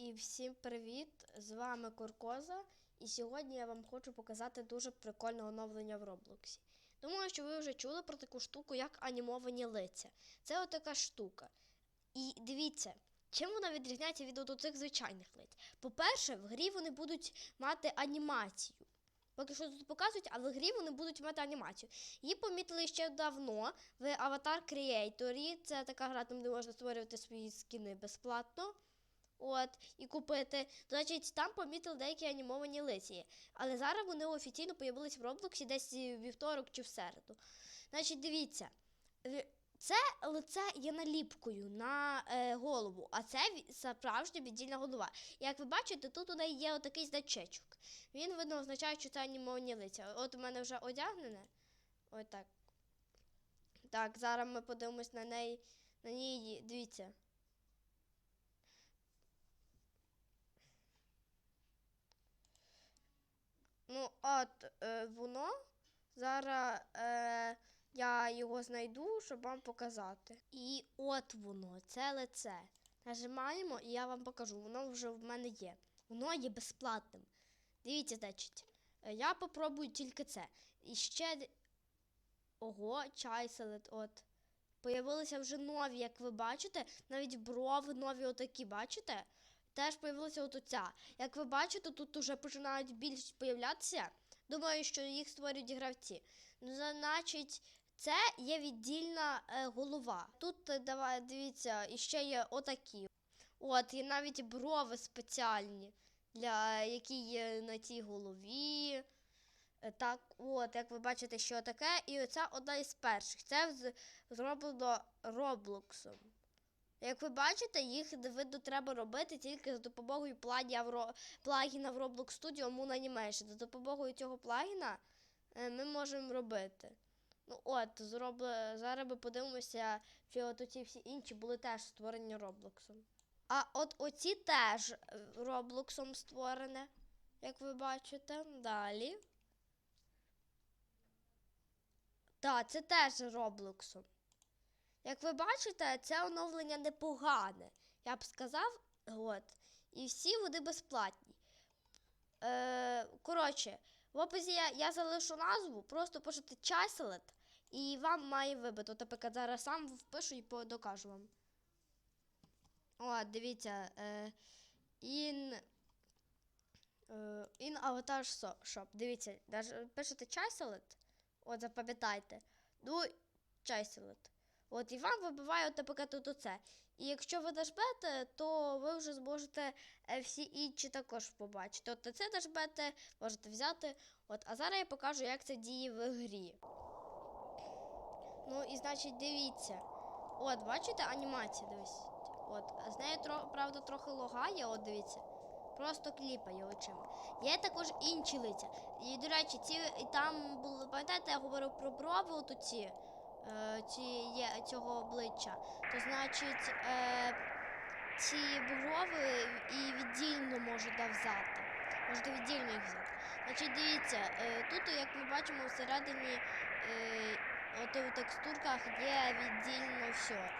І всім привіт! З вами Куркоза. І сьогодні я вам хочу показати дуже прикольне оновлення в Роблоксі. Думаю, що ви вже чули про таку штуку, як анімовані лиця. Це отака штука. І дивіться, чим вона відрізняється від от цих звичайних лиць. По-перше, в грі вони будуть мати анімацію. Поки що тут показують, але в грі вони будуть мати анімацію. Її помітили ще давно в Avatar Creator. Це така гра, там де можна створювати свої скіни безплатно. От, і купити. Значить, там помітили деякі анімовані лиці. Але зараз вони офіційно появились в Роблоксі десь вівторок чи в середу. Значить, дивіться, це лице є наліпкою на е, голову, а це справжня віддільна голова. Як ви бачите, тут у неї є отакий значечок. Він видно означає, що це анімовані лиця. От у мене вже одягнене. Ось так. Так, зараз ми подивимось на неї. На ній, дивіться. Ну, от е, воно. Зараз е, я його знайду, щоб вам показати. І от воно, це лице. Нажимаємо, і я вам покажу. Воно вже в мене є. Воно є безплатним. Дивіться, значить, е, я попробую тільки це. І ще. Ого, чай селед, от. Появилися вже нові, як ви бачите, навіть брови нові отакі, бачите? Теж появилася от оця. Як ви бачите, тут уже починають більш появлятися. Думаю, що їх створюють гравці. Ну, значить, це є віддільна е, голова. Тут е, давай, дивіться, іще є отакі. От, і навіть брови спеціальні, для які є на цій голові. Е, Так, от, як ви бачите, що таке, і оця одна із перших. Це зроблено Роблоксом. Як ви бачите, їх видно треба робити тільки за допомогою плагіна в, Roblox Studio Moon Animation. За допомогою цього плагіна е, ми можемо робити. Ну от, зробли, зараз ми подивимося, чи от ці всі інші були теж створені Роблоксом. А от оці теж е, Роблоксом створені, як ви бачите. Далі. Так, це теж Роблоксом. Як ви бачите, це оновлення непогане. Я б сказав, от. І всі вони безплатні. Е, коротше, в описі я, я залишу назву, просто пишете чайселет, і вам має вибити. От, зараз сам впишу і докажу вам. О, дивіться. Е, in, е, in Avatar Shop. Дивіться, пишете чайселет, от запам'ятайте. Ну, чайселет. От і вам вибиває, от, тут оце. І якщо ви нажмете, то ви вже зможете е, всі інші також побачити. От це нажмете, можете взяти. От, а зараз я покажу, як це діє в грі. Ну і значить, дивіться. От, бачите, анімація, дивись. От, з нею правда трохи логає, от дивіться. Просто кліпає очима. Є також інші лиця. І, до речі, ці і там були, пам'ятаєте, я говорив про брови от ці, е, цього обличчя. То значить, е, ці брови і віддільно можете взяти. Можете віддільно їх взяти. Значить, дивіться, е, тут, як ми бачимо, всередині е, от у текстурках є віддільно все.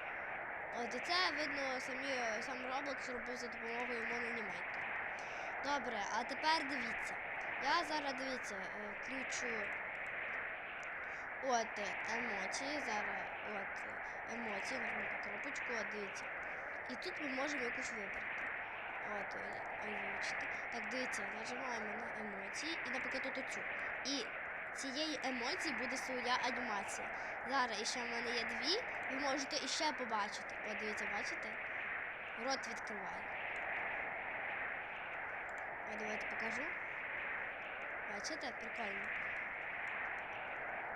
От і це видно самі сам Roblox зробив за допомогою Monoanimator. Добре, а тепер дивіться. Я зараз дивіться, е, включу от е, емоції. Зараз от е, емоції, нажму кнопочку, от дивіться. І тут ми можемо якусь вибрати. От, ой, вибачте. Так, дивіться, нажимаємо на емоції і, наприклад, тут оцю. І цієї емоції буде своя анімація. Зараз іще в мене є дві, ви можете іще побачити. От дивіться, бачите? Рот відкриває. От давайте покажу. Бачите, прикольно.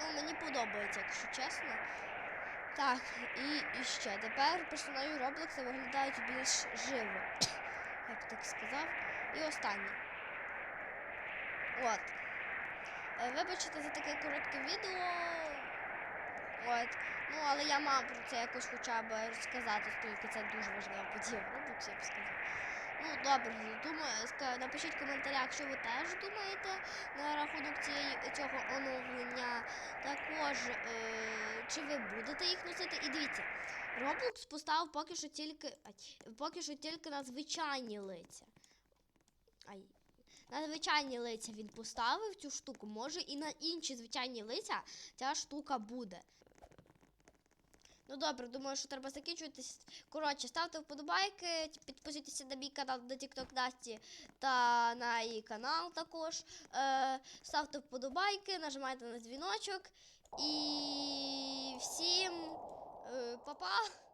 Ну, мені подобається, якщо чесно. Так, і, і ще. Тепер персонажі Роблокса виглядають більш живо. Я б так сказав. І останнє. От. Е, Вибачте за таке коротке відео. От. Ну, але я мав про це якось хоча б розказати, оскільки це дуже важлива подія в Роблоксі, я б сказав. Ну, добре, думаю, напишіть в коментарях, що ви теж думаєте на рахунок цього оновлення. Також, е, чи ви будете їх носити. І дивіться, Roblox поставив поки що тільки. Поки що тільки на звичайні лиця. Ай. На звичайні лиця він поставив цю штуку. Може і на інші звичайні лиця ця штука буде. Ну добре, думаю, що треба закінчуватись. Коротше, ставте вподобайки, підписуйтеся на мій канал на TikTok Насті та на її канал також. Е, ставте вподобайки, нажимайте на дзвіночок. І всім е, па-па!